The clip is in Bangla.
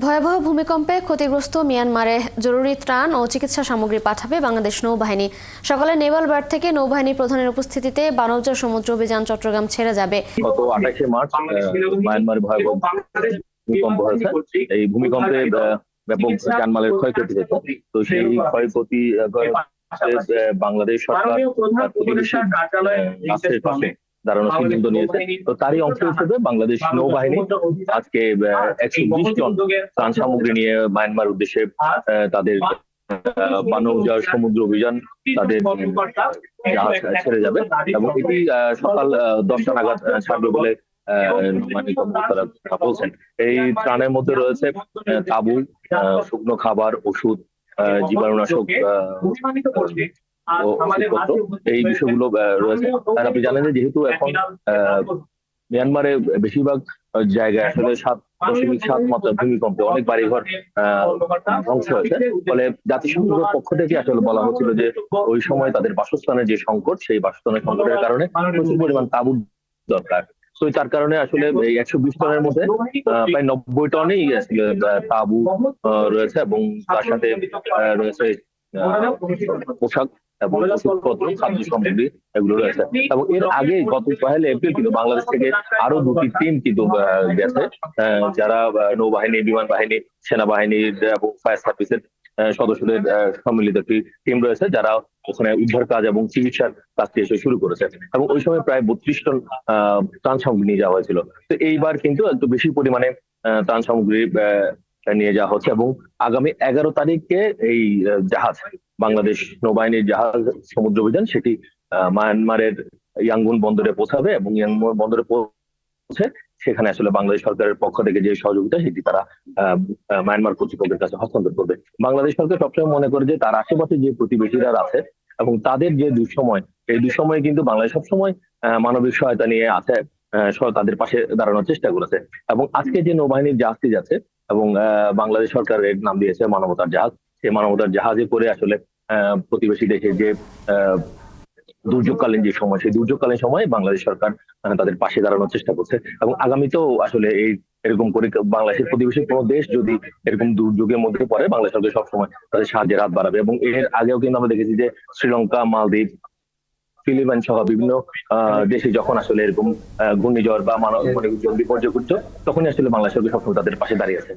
ভয়াবহ ভূমিকম্পে ক্ষতিগ্রস্ত মিয়ানমারে জরুরি ত্রাণ ও চিকিৎসা সামগ্রী পাঠাবে বাংলাদেশ নৌবাহিনী। সকালে নেভাল বার থেকে নৌবাহিনী প্রধানের উপস্থিতিতে বানৌজা সমুদ্র অভিযান চট্টগ্রাম ছেড়ে যাবে। গত আঠাশে মার্চ ভয়াবহ ভূমিকম্প হয়েছে। এই ভূমিকম্পে ব্যাপক জানমালের ক্ষয়ক্ষতি হয়েছে। তো সেই ক্ষয়ক্ষতি বাংলাদেশ সরকার তার প্রতিবেশী রাষ্ট্রের পাশে। দাঁড়ানো সিদ্ধান্ত নিয়েছে। তো তারই অংশ হিসেবে বাংলাদেশ নৌবাহিনী আজকে একশো বিশ টন ত্রাণ সামগ্রী নিয়ে মায়ানমার উদ্দেশ্যে তাদের আহ, বানৌজা সমুদ্র অভিযান তাদের জাহাজ ছেড়ে যাবে এবং এটি আহ, সকাল দশটা নাগাদ ছাড়বে বলে আহ, কর্মকর্তারা বলছেন। এই ত্রাণের মধ্যে রয়েছে তাঁবু শুকনো খাবার ওষুধ আহ, জীবাণুনাশক এই বিষয়গুলো রয়েছে। আর আপনি জানেন যে যেহেতু এখন মিয়ানমারে বেশিরভাগ জায়গায় আসলে সাত দশমিক সাত মাত্রা ভূমিকম্পে অনেক বাড়িঘর ধ্বংস হয়েছে। ফলে জাতিসংঘের পক্ষ থেকে আসলে বলা হচ্ছিল যে ওই সময় তাদের বাসস্থানের যে সংকট সেই বাসস্থানের সংকটের কারণে প্রচুর পরিমাণ তাঁবুর দরকার। তো তার কারণে আসলে এই একশো বিশ টনের মধ্যে প্রায় নব্বই টনেই তাঁবু রয়েছে এবং তার সাথে রয়েছে পোশাক এবং ওষুধপত্র খাদ্য সামগ্রী এগুলো রয়েছে। এবং এর আগে গত পহেলা এপ্রিল কিন্তু বাংলাদেশ থেকে আরও দুটি টিম কিন্তু গেছে। যারা নৌবাহিনী বিমান বাহিনী সেনাবাহিনীর এবং ফায়ার সার্ভিসের সদস্যদের সম্মিলিত একটি টিম রয়েছে যারা ওখানে উদ্ধার কাজ এবং চিকিৎসার কাজটি এসে শুরু করেছে। এবং ওই সময় প্রায় বত্রিশ টন আহ, ত্রাণ সামগ্রী নিয়ে যাওয়া হয়েছিল। তো এইবার কিন্তু একটু বেশি পরিমাণে ত্রাণ সামগ্রী আহ, নিয়ে যাওয়া হচ্ছে এবং আগামী এগারো তারিখে এই জাহাজ বাংলাদেশ নৌবাহিনীর জাহাজ সমুদ্র অভিযান, সেটি মায়ানমারের ইয়াঙ্গুন বন্দরে পৌঁছাবে এবং ইয়াঙ্গুন বন্দরে পৌঁছে সেখানে আসলে বাংলাদেশ সরকারের পক্ষ থেকে যে সহযোগিতা, সেটি তারা মায়ানমার কর্তৃপক্ষের কাছে হস্তান্তর করবে। বাংলাদেশ সরকার সবসময় মনে করে যে তার আশেপাশে যে প্রতিবেশীরা আছে এবং তাদের যে দুঃসময়, এই দুঃসময়ে কিন্তু বাংলাদেশ সবসময় মানবিক সহায়তা নিয়ে আছে তাদের পাশে দাঁড়ানোর চেষ্টা করেছে এবং আজকে যে নৌবাহিনীর জাহাজটি যাচ্ছে এবং বাংলাদেশ সরকার এর নাম দিয়েছে মানবতার জাহাজ সেই মানবতার জাহাজে করে আসলে প্রতিবেশী দেশে যে দুর্যোগকালীন যে সময়, সেই দুর্যোগকালীন সময় বাংলাদেশ সরকার তাদের পাশে দাঁড়ানোর চেষ্টা করছে। এবং আগামীতেও আসলে এই এরকম করে বাংলাদেশের প্রতিবেশী কোনো দেশ যদি এরকম দুর্যোগের মধ্যে পড়ে, বাংলাদেশ সরকার সবসময় তাদের সাহায্যের হাত বাড়াবে। এবং এর আগেও কিন্তু আমরা দেখেছি যে, শ্রীলঙ্কা, মালদ্বীপ, ফিলিপাইন সহ বিভিন্ন দেশে যখন আসলে এরকম ঘূর্ণিঝড় বা মানব মানে বিপর্যয় ঘটছে তখনই আসলে বাংলাদেশ সরকার সবসময় তাদের পাশে দাঁড়িয়ে আছে।